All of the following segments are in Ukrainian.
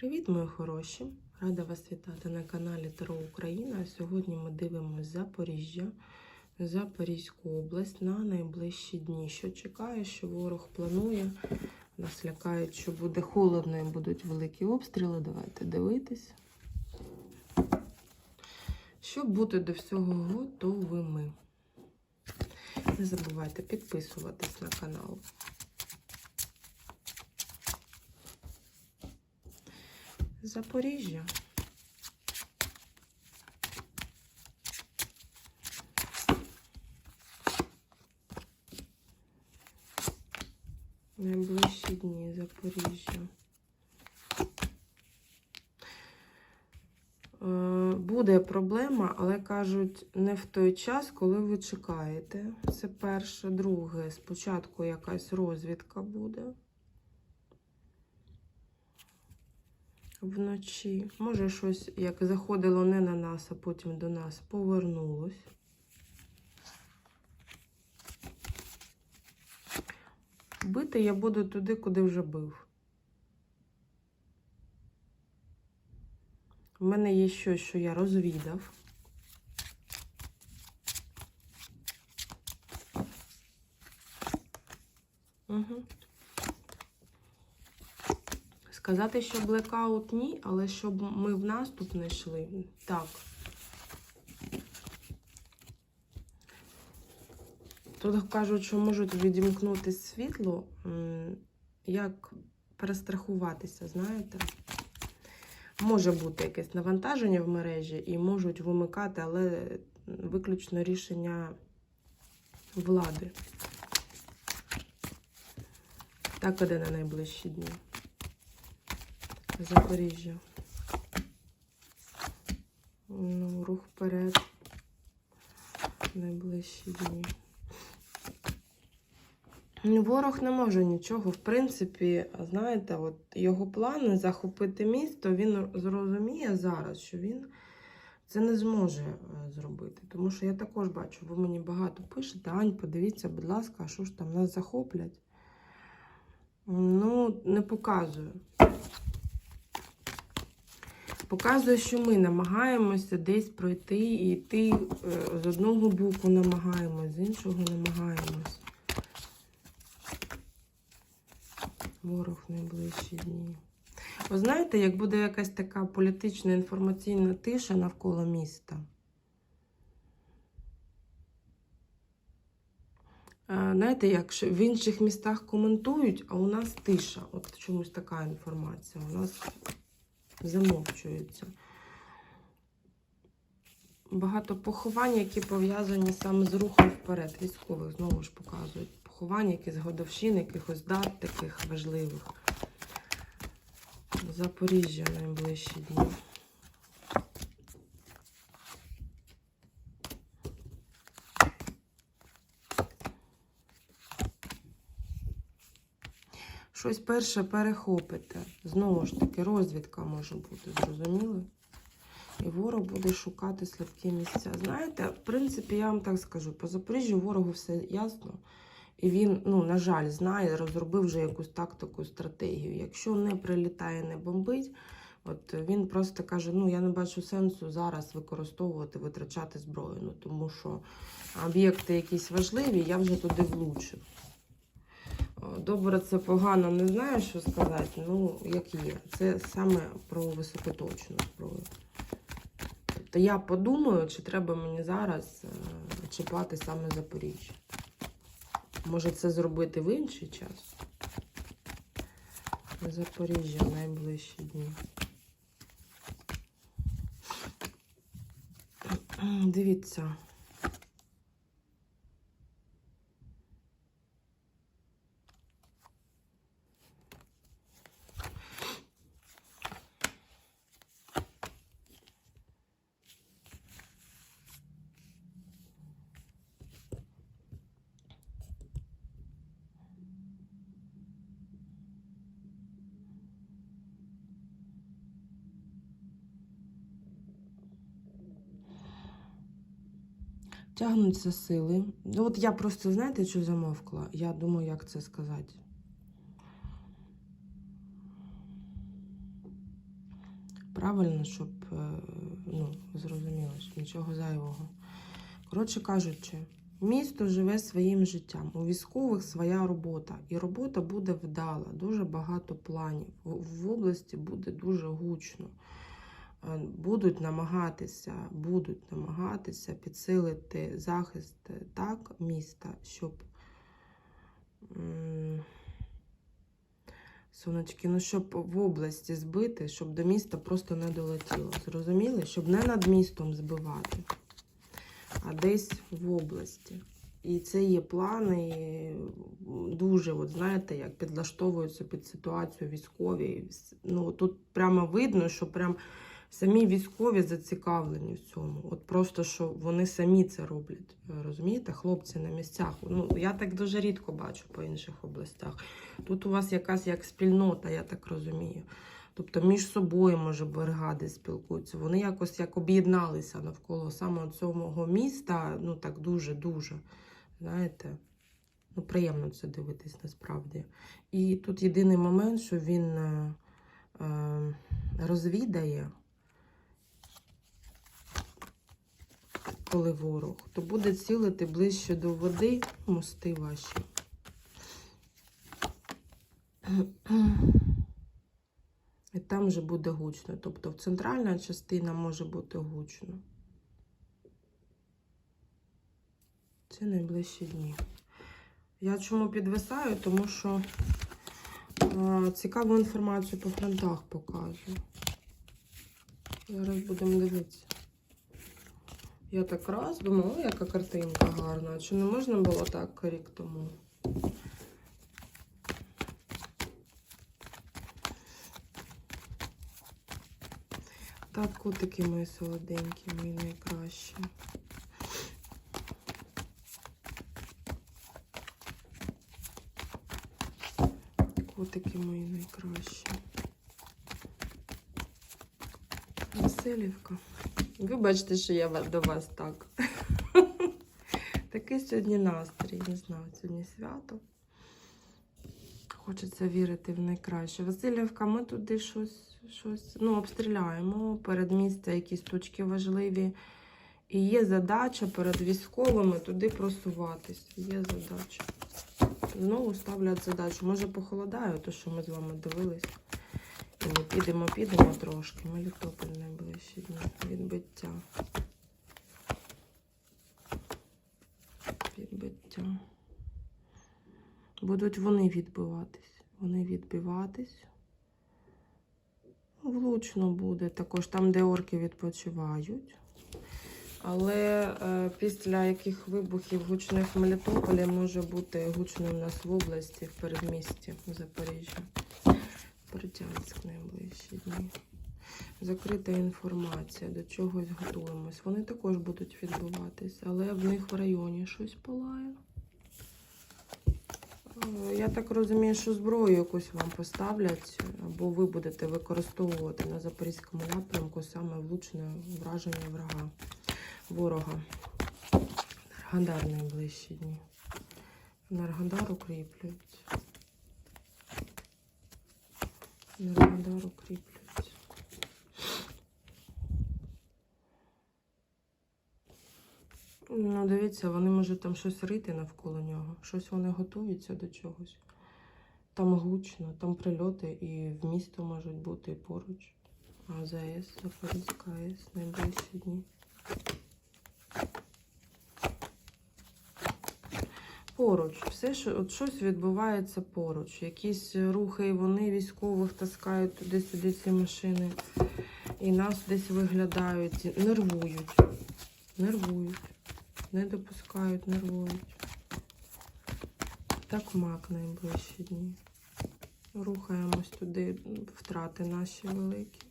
Привіт, мої хороші! Рада вас вітати на каналі Таро Україна. Сьогодні ми дивимося Запоріжжя, Запорізьку область на найближчі дні. Що чекає, що ворог планує. Нас лякають, що буде холодно і будуть великі обстріли. Давайте дивитись. Щоб бути до всього готовими. Не забувайте підписуватись на канал. Запоріжжя. Найближчі дні Запоріжжя. Е, Буде проблема, але кажуть, не в той час, коли ви чекаєте. Це перше. Друге, спочатку якась розвідка буде. Вночі. Може, щось як заходило не на нас, а потім до нас повернулось. Бити я буду туди, куди вже бив. У мене є щось, що я розвідав. Угу. Сказати, що блекаут ні, але щоб ми в наступ не йшли. Так. Тут кажуть, що можуть відімкнути світло, як перестрахуватися, знаєте? Може бути якесь навантаження в мережі і можуть вимикати, але виключно рішення влади. Так іде на найближчі дні. Запоріжжя. Ну, рух вперед. Найближчі дні. Ворог не може нічого. В принципі, знаєте, от його плани захопити місто, він зрозуміє зараз, що він це не зможе е, зробити. Тому що я також бачу, ви мені багато пишете. Ань, подивіться, будь ласка, а що ж там нас захоплять? Ну, не показую. Показує, що ми намагаємося десь пройти і йти е, з одного боку намагаємось, з іншого намагаємось. Ворог найближчі дні. Ви знаєте, як буде якась така політична інформаційна тиша навколо міста? Е, Знаєте, як в інших містах коментують, а у нас тиша. От чомусь така інформація. У нас замовчуються. Багато поховань, які пов'язані саме з рухом вперед. Військових знову ж показують. Поховання, які з годовщин, якихось дат таких важливих. Запоріжжя найближчі дні. Щось перше перехопите. Знову ж таки, розвідка може бути, зрозуміло? І ворог буде шукати слабкі місця. Знаєте, в принципі, я вам так скажу, по Запоріжжю ворогу все ясно. І він, ну, на жаль, знає, розробив вже якусь тактику, стратегію. Якщо не прилітає, не бомбить, от він просто каже: ну я не бачу сенсу зараз використовувати, витрачати зброю. Ну тому що об'єкти якісь важливі, я вже туди влучив. Добре, це погано, не знаю, що сказати. Ну, як є. Це саме про високоточну зброю. Тобто я подумаю, чи треба мені зараз е, чіпати саме Запоріжжя. Може це зробити в інший час? Запоріжжя найближчі дні. Дивіться. Тягнуться сили. Ну, от я просто, знаєте, що замовкла? Я думаю, як це сказати. Правильно, щоб е, ну, зрозуміло, нічого зайвого. Коротше кажучи, місто живе своїм життям. У військових своя робота. І робота буде вдала, дуже багато планів. В області буде дуже гучно. Будуть намагатися, будуть намагатися підсилити захист е, так міста, щоб сонечки, ну щоб в області збити, щоб до міста просто не долетіло. Зрозуміли? Щоб не над містом збивати, а десь в області. І це є плани і дуже, от знаєте, як підлаштовуються під ситуацію військові. Ну тут прямо видно, що прям самі військові зацікавлені в цьому. От просто що вони самі це роблять. Розумієте, хлопці на місцях. Ну я так дуже рідко бачу по інших областях. Тут у вас якась як спільнота, я так розумію. Тобто між собою, може, бригади спілкуються. Вони якось як об'єдналися навколо саме цього міста. Ну так дуже-дуже. Знаєте, ну приємно це дивитись насправді. І тут єдиний момент, що він е, е, розвідає, коли ворог, то буде цілити ближче до води мости ваші. І там вже буде гучно. Тобто центральна частина може бути гучно. Це найближчі дні. Я чому підвисаю? Тому що а, цікаву інформацію по фронтах показую. Зараз будемо дивитися. Я так раз думаю, о, яка картинка гарна. Чи не можна було так рік тому? Так, котики мої солоденькі, мої найкращі. Котики мої найкращі. Василівка. Вибачте, що я до вас так. Такий сьогодні настрій. Не знаю, сьогодні свято. Хочеться вірити в найкраще. Васильівка, ми туди щось, щось ну, обстріляємо. Передмістя якісь точки важливі. І є задача перед військовими туди просуватись. Є задача. Знову ставлять задачу. Може похолодає, то що ми з вами дивились. І підемо, підемо трошки. Мелітополь найближчі дні. Відбиття. Відбиття. Будуть вони відбиватись. Вони відбиватись. Влучно буде також там, де орки відпочивають. Але е, після яких вибухів гучних в Мелітополі може бути гучно в нас в області, в передмісті в Запоріжжя. Бердянськ найближчі дні. Закрита інформація, до чогось готуємось. Вони також будуть відбуватись, але в них в районі щось палає. Е, Я так розумію, що зброю якусь вам поставлять, або ви будете використовувати на запорізькому напрямку саме влучне враження врага, ворога. Енергодар найближчі дні. Енергодар укріплюється. Енергодар укріплюється. Ну, дивіться, вони можуть там щось рити навколо нього. Щось вони готуються до чогось. Там гучно, там прильоти і в місто можуть бути поруч. А ЗАЕС, Запорізька АЕС найближчі дні. Поруч, все, що от щось відбувається поруч. Якісь рухи, і вони військових таскають туди-сюди ці машини. І нас десь виглядають, нервують. Нервують. Не допускають, нервують. Так мак найближчі дні. Рухаємось туди, втрати наші великі.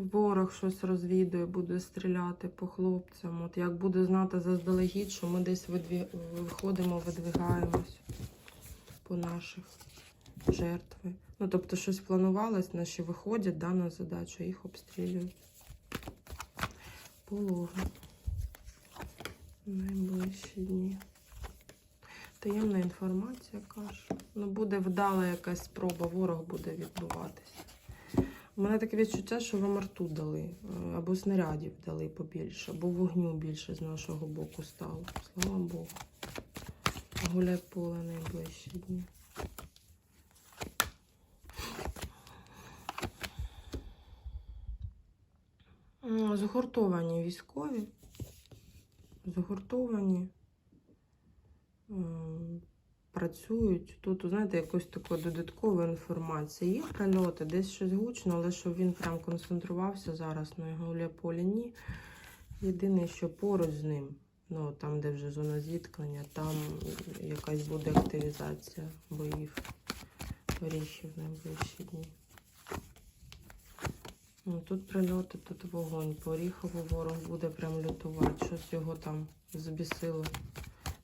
Ворог щось розвідує, буде стріляти по хлопцям. От як буде знати заздалегідь, що ми десь видві... виходимо, видвигаємось по наших жертви. Ну, тобто щось планувалось, наші виходять да, на задачу, їх обстрілюють. Полога. Найближчі дні. Таємна інформація каже. Ну, буде вдала якась спроба, ворог буде відбуватися. У мене таке відчуття, що вам арту дали, е, або снарядів дали побільше, або вогню більше з нашого боку стало. Слава Богу. Гуляй поле найближчі дні. М, Згуртовані військові. Згуртовані. Працюють. Тут, знаєте, якось такої додаткової інформації. Є прильоти, десь щось гучно, але щоб він прям концентрувався зараз на його полі, ні. Єдине, що поруч з ним, ну там, де вже зона зіткнення, там якась буде активізація боїв горіхів в найближчі дні. Ну, тут прильоти, тут вогонь. По Оріхову ворог буде прям лютувати. Щось його там збісило.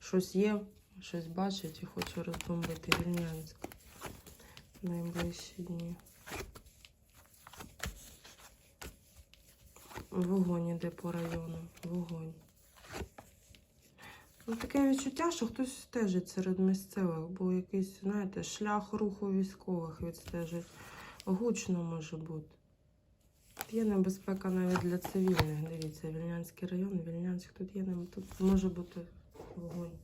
Щось є, щось бачить і хоче розбомбити Вільнянськ в найближчі дні. Вогонь іде по району. Вогонь. Ну, таке відчуття, що хтось стежить серед місцевих, бо якийсь, знаєте, шлях руху військових відстежить. Гучно може бути. Є небезпека навіть для цивільних. Дивіться, Вільнянський район, Вільнянськ тут є, тут може бути вогонь.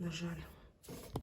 На жаль.